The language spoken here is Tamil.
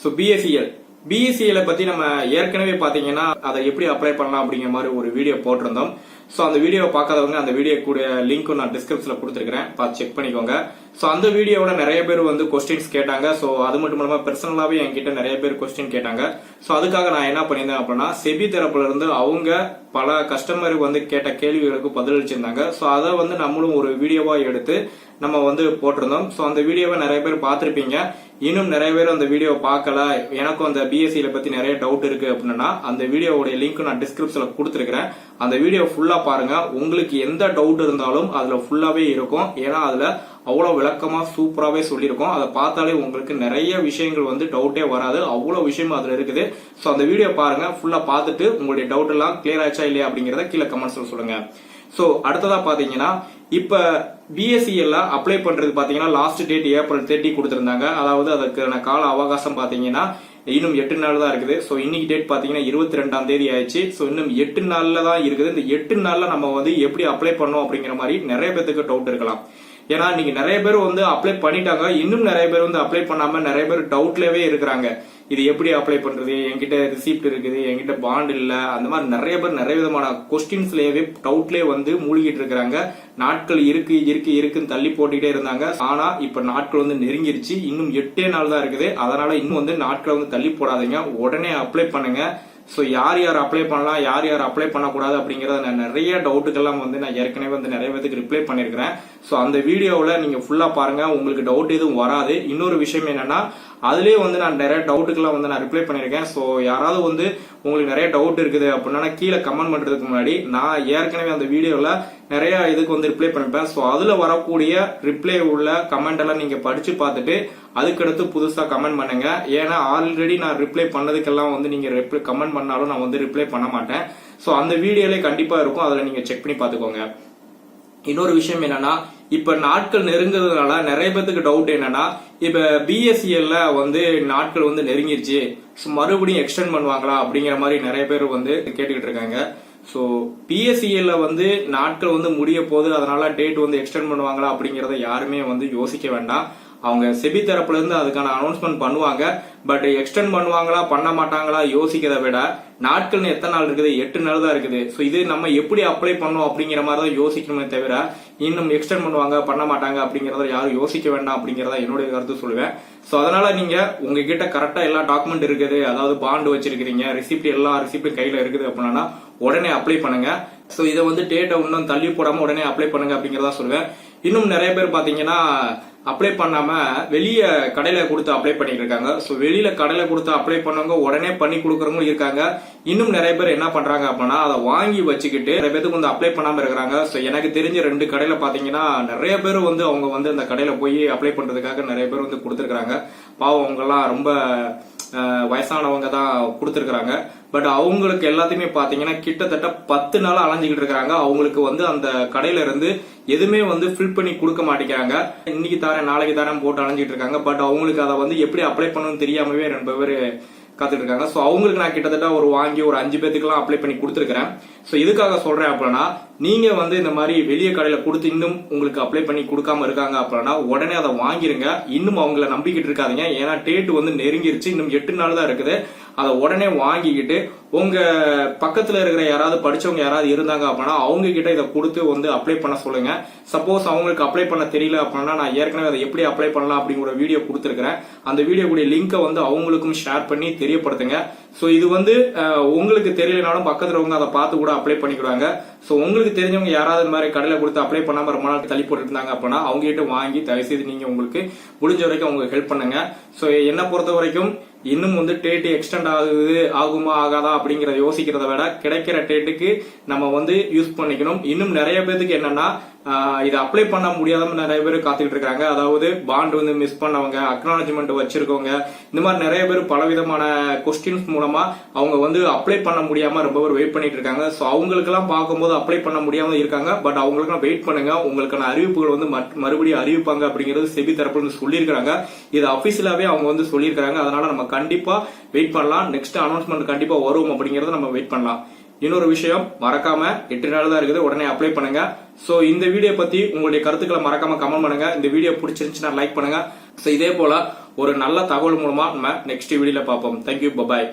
ஸோ பிஎஸ்சிஎல் பிஎஸ்சிஎல் பத்தி நம்ம ஏற்கனவே பாத்தீங்கன்னா அதை எப்படி அப்ளை பண்ணலாம் அப்படிங்கிற மாதிரி ஒரு வீடியோ போட்டிருந்தோம். ஸோ அந்த வீடியோவை பார்க்காதவங்க அந்த வீடியோ கூட லிங்க்கும் நான் டிஸ்கிரிப்ஷனில் கொடுத்துருக்கேன் பார்த்து செக் பண்ணிக்கோங்க. ஸோ அந்த வீடியோவோட நிறைய பேர் வந்து கொஸ்டின்ஸ் கேட்டாங்க. ஸோ அது மட்டும் இல்லாமல் பர்சனலாகவே என்கிட்ட நிறைய பேர் கொஸ்டின் கேட்டாங்க. ஸோ அதுக்காக நான் என்ன பண்ணியிருந்தேன் அப்படின்னா செபி தரப்புல இருந்து அவங்க பல கஸ்டமருக்கு வந்து கேட்ட கேள்விகளுக்கு பதிலளிச்சிருந்தாங்க. ஸோ அதை வந்து நம்மளும் ஒரு வீடியோவாக எடுத்து நம்ம வந்து போட்டிருந்தோம். ஸோ அந்த வீடியோவை நிறைய பேர் பார்த்துருப்பீங்க. இன்னும் நிறைய பேர் அந்த வீடியோ பார்க்கல. எனக்கும் அந்த பிஎஸ்சியில பத்தி நிறைய டவுட் இருக்கு அப்படின்னா அந்த வீடியோவுடைய லிங்க் நான் டிஸ்கிரிப்ஷன்ல கொடுத்துருக்கிறேன். அந்த வீடியோ ஃபுல்லா பாருங்க. உங்களுக்கு எந்த டவுட் இருந்தாலும் அதுல ஃபுல்லாவே இருக்கும். ஏன்னா அதுல அவ்வளோ விளக்கமாக சூப்பராகவே சொல்லியிருக்கோம். அதை பார்த்தாலே உங்களுக்கு நிறைய விஷயங்கள் வந்து டவுட்டே வராது. அவ்வளோ விஷயம் அதில் இருக்குது. ஸோ அந்த வீடியோ பாருங்கள் ஃபுல்லாக பார்த்துட்டு உங்களுடைய டவுட் எல்லாம் கிளியர் ஆச்சா இல்லையா அப்படிங்கிறத கீழே கமெண்ட்ஸில் சொல்லுங்கள் ஸோ அடுத்ததா பாத்தீங்கன்னா இப்ப எல்லாம் அப்ளை பண்றது பாத்தீங்கன்னா லாஸ்ட் டேட் ஏப்ரல் தேர்ட்டி கொடுத்திருந்தாங்க. அதாவது அதுக்கான கால அவகாசம் பாத்தீங்கன்னா இன்னும் எட்டு நாள் தான் இருக்குது. ஸோ இன்னைக்கு டேட் பார்த்தீங்கன்னா இருபத்தி ரெண்டாம் தேதி ஆயிடுச்சு. ஸோ இன்னும் எட்டு நாளில் தான் இருக்குது. இந்த எட்டு நாளில் நம்ம வந்து எப்படி அப்ளை பண்ணோம் அப்படிங்கிற மாதிரி நிறைய பேத்துக்கு டவுட் இருக்கலாம். ஏன்னா நீங்க நிறைய பேர் வந்து அப்ளை பண்ணிட்டாங்க. இன்னும் நிறைய பேர் வந்து அப்ளை பண்ணாம நிறைய பேர் டவுட்லவே இருக்கிறாங்க. இது எப்படி அப்ளை பண்றது? என்கிட்ட ரிசிப்ட் இருக்குது. என்கிட்ட பாண்ட் இல்ல. அந்த மாதிரி நிறைய பேர் நிறைய விதமான கொஸ்டின்ஸ்லயே டவுட்லயே வந்து மூழ்கிட்டு இருக்கிறாங்க. நாட்கள் இருக்கு இருக்கு இருக்குன்னு தள்ளி போட்டுக்கிட்டே இருந்தாங்க. ஆனா இப்ப நாட்கள் வந்து நெருங்கிருச்சு. இன்னும் எட்டே நாள் தான் இருக்குது. அதனால இன்னும் வந்து நாட்களை வந்து தள்ளி போடாதீங்க. உடனே அப்ளை பண்ணுங்க. ஸோ யார் யார் அப்ளை பண்ணலாம் யார் யார் அப்ளை பண்ணக்கூடாது அப்படிங்கிறத நான் நிறைய டவுட்டுக்கெல்லாம் வந்து நான் ஏற்கனவே வந்து நிறைய பேருக்கு ரிப்ளை பண்ணியிருக்கிறேன் ஸோ அந்த வீடியோவில் நீங்கள் ஃபுல்லாக பாருங்க. உங்களுக்கு டவுட் எதுவும் வராது. இன்னொரு விஷயம் என்னன்னா அதுலேயே வந்து நான் நிறைய டவுட்டுக்கெல்லாம் வந்து நான் ரிப்ளை பண்ணியிருக்கேன். ஸோ யாராவது வந்து உங்களுக்கு நிறைய டவுட் இருக்குது அப்படின்னா கீழே கமெண்ட் பண்ணுறதுக்கு முன்னாடி நான் ஏற்கனவே அந்த வீடியோவில் நிறைய இதுக்கு வந்து ரிப்ளை பண்ணிப்பேன். ஸோ அதில் வரக்கூடிய ரிப்ளை உள்ள கமெண்ட் எல்லாம் நீங்கள் படித்து பார்த்துட்டு அதுக்கடுத்து புதுசாக கமெண்ட் பண்ணுங்க. ஏன்னா ஆல்ரெடி நான் ரிப்ளை பண்ணதுக்கெல்லாம் வந்து நீங்கள் ரிப்ளை கமெண்ட் பண்ணாலும் நான் வந்து ரிப்ளை பண்ண மாட்டேன். ஸோ அந்த வீடியோலே கண்டிப்பாக இருக்கும். அதில் நீங்கள் செக் பண்ணி பார்த்துக்கோங்க. இன்னொரு விஷயம் என்னன்னா இப்ப நாட்கள் நெருங்குறதுனால நிறைய பேத்துக்கு டவுட் என்னன்னா இப்ப பிஎஸ்சிஎல்ல வந்து நாட்கள் வந்து நெருங்கிருச்சு. மறுபடியும் எக்ஸ்டெண்ட் பண்ணுவாங்களா அப்படிங்கிற மாதிரி நிறைய பேர் வந்து கேட்டுக்கிட்டு இருக்காங்க. ஸோ பிஎஸ்சிஎல்ல வந்து நாட்கள் வந்து முடிய போது அதனால டேட் வந்து எக்ஸ்டெண்ட் பண்ணுவாங்களா அப்படிங்கறத யாருமே வந்து யோசிக்க வேண்டாம். அவங்க செபி தரப்புல இருந்து அதுக்கான அனௌன்ஸ்மெண்ட் பண்ணுவாங்க. பட் எக்ஸ்டெண்ட் பண்ணுவாங்களா பண்ண மாட்டாங்களா யோசிக்கிறத விட நாட்கள் எத்தனை நாள் இருக்குது? எட்டு நாள் தான் இருக்குது. ஸோ இது நம்ம எப்படி அப்ளை பண்ணோம் அப்படிங்கிற மாதிரி தான் யோசிக்கணுமே தவிர இன்னும் எக்ஸ்டெண்ட் பண்ணுவாங்க பண்ண மாட்டாங்க அப்படிங்கிறத யாரும் யோசிக்க வேண்டாம் அப்படிங்கிறத என்னுடைய கருத்து சொல்லுவேன். ஸோ அதனால நீங்க உங்ககிட்ட கரெக்டாக எல்லா டாக்குமெண்ட் இருக்குது. அதாவது பாண்டு வச்சிருக்கீங்க ரிசிப்ட் எல்லா ரிசிப்டும் கையில இருக்குது அப்படின்னா உடனே அப்ளை பண்ணுங்க. ஸோ இதை வந்து டேட்டை இன்னும் தள்ளி போடாம உடனே அப்ளை பண்ணுங்க அப்படிங்கிறதா சொல்லுவேன். இன்னும் நிறைய பேர் பாத்தீங்கன்னா அப்ளை பண்ணாம வெளியே கடையில கொடுத்து அப்ளை பண்ணிட்டு இருக்காங்க. ஸோ வெளியில கடையில கொடுத்து அப்ளை பண்ணவங்க உடனே பண்ணி கொடுக்குறவங்களும் இருக்காங்க. இன்னும் நிறைய பேர் என்ன பண்றாங்க அப்படின்னா அதை வாங்கி வச்சுக்கிட்டு நிறைய பேருக்கு வந்து அப்ளை பண்ணாம இருக்கிறாங்க. ஸோ எனக்கு தெரிஞ்ச ரெண்டு கடையில பாத்தீங்கன்னா நிறைய பேர் வந்து அவங்க வந்து அந்த கடையில போய் அப்ளை பண்றதுக்காக நிறைய பேர் வந்து கொடுத்துருக்காங்க பாவம் அவங்கெல்லாம் ரொம்ப வயசானவங்க தான் கொடுத்துருக்குறாங்க. பட் அவங்களுக்கு எல்லாத்தையுமே பார்த்தீங்கன்னா கிட்டத்தட்ட பத்து நாள் அலைஞ்சுக்கிட்டு இருக்காங்க அவங்களுக்கு வந்து அந்த கடையில இருந்து எதுவுமே வந்து ஃபில் பண்ணி கொடுக்க மாட்டேங்கிறாங்க. இன்னைக்கு தரேன் நாளைக்கு தரேன் போட்டு அலைஞ்சிட்டு இருக்காங்க. பட் அவங்களுக்கு அதை வந்து எப்படி அப்ளை பண்ணணும்னு தெரியாமவே ரெண்டு பேர் காத்துட்டு இருக்காங்க. ஸோ அவங்களுக்கு நான் கிட்டத்தட்ட ஒரு வாங்கி ஒரு அஞ்சு பேத்துக்குலாம் அப்ளை பண்ணி கொடுத்துருக்கிறேன். ஸோ இதுக்காக சொல்றேன் அப்படின்னா நீங்க வந்து இந்த மாதிரி வெளிய கடையில கொடுத்து இன்னும் உங்களுக்கு அப்ளை பண்ணி கொடுக்காம இருக்காங்க அப்படின்னா உடனே அதை வாங்கிருங்க. இன்னும் அவங்கள நம்பிக்கிட்டு இருக்காதீங்க. ஏன்னா டேட் வந்து நெருங்கிருச்சு. இன்னும் எட்டு நாள் தான் இருக்குது. அதை உடனே வாங்கிக்கிட்டு உங்க பக்கத்துல இருக்கிற யாராவது படிச்சவங்க யாராவது இருந்தாங்க அப்படின்னா அவங்க கிட்ட இதை கொடுத்து வந்து அப்ளை பண்ண சொல்லுங்க. சப்போஸ் அவங்களுக்கு அப்ளை பண்ண தெரியல அப்படின்னா நான் ஏற்கனவே அதை எப்படி அப்ளை பண்ணலாம் அப்படிங்கிற வீடியோ கொடுத்துருக்கிறேன். அந்த வீடியோ கூடிய லிங்கை வந்து அவங்களுக்கும் ஷேர் பண்ணி தெரியப்படுத்துங்க. ஸோ இது வந்து உங்களுக்கு தெரியலனாலும் பக்கத்துல இருக்கவங்க அதை பார்த்து கூட அப்ளை பண்ணிக்கிடுவாங்க. ஸோ உங்களுக்கு தெரிஞ்சவங்க யாராவது இந்த மாதிரி கடையில் கொடுத்து அப்ளை பண்ணாம ரொம்ப நாள் தள்ளி போட்டு இருந்தாங்க அப்படின்னா அவங்க கிட்ட வாங்கி தயவு செய்து நீங்க உங்களுக்கு முடிஞ்ச வரைக்கும் அவங்க ஹெல்ப் பண்ணுங்க. ஸோ என்னை பொறுத்த வரைக்கும் இன்னும் வந்து டேட் எக்ஸ்டெண்ட் ஆகுது ஆகுமா ஆகாதா அப்படிங்கறத யோசிக்கிறத விட கிடைக்கிற டேட்டுக்கு நம்ம வந்து யூஸ் பண்ணிக்கணும். இன்னும் நிறைய பேத்துக்கு என்னன்னா இது அப்ளை பண்ண முடியாதவங்க நிறைய பேர் காத்துக்கிட்டு இருக்காங்க. அதாவது பாண்ட் வந்து மிஸ் பண்ணவங்க அக்னாலஜ்மெண்ட் வச்சிருக்கவங்க இந்த மாதிரி நிறைய பேர் பலவிதமான கொஸ்டின்ஸ் மூலமா அவங்க வந்து அப்ளை பண்ண முடியாம ரொம்ப பேர் வெயிட் பண்ணிட்டு இருக்காங்க. ஸோ அவங்களுக்கெல்லாம் பார்க்கும்போது அப்ளை பண்ண முடியாம இருக்காங்க. பட் அவங்களுக்கெல்லாம் வெயிட் பண்ணுங்க. உங்களுக்கான அறிவிப்புகள் வந்து மறுபடியும் அறிவிப்பாங்க அப்படிங்கிறது செபி தரப்புல சொல்லியிருக்காங்க இது அபிஷியலாவே அவங்க வந்து சொல்லியிருக்காங்க அதனால நம்ம கண்டிப்பாக வெயிட் பண்ணலாம். நெக்ஸ்ட் அனௌன்ஸ்மெண்ட் கண்டிப்பாக வரும் அப்படிங்கறத நம்ம வெயிட் பண்ணலாம். இன்னொரு விஷயம் மறக்காம எட்டு நாள் தான் இருக்குது. உடனே அப்ளை பண்ணுங்க. ஸோ இந்த வீடியோ பத்தி உங்களுடைய கருத்துக்களை மறக்காம கமெண்ட் பண்ணுங்க. இந்த வீடியோ பிடிச்சிருந்துச்சுன்னா லைக் பண்ணுங்க. ஸோ இதே போல ஒரு நல்ல தகவல் மூலமா நம்ம நெக்ஸ்ட் வீடியோல பார்ப்போம். Thank you bye bye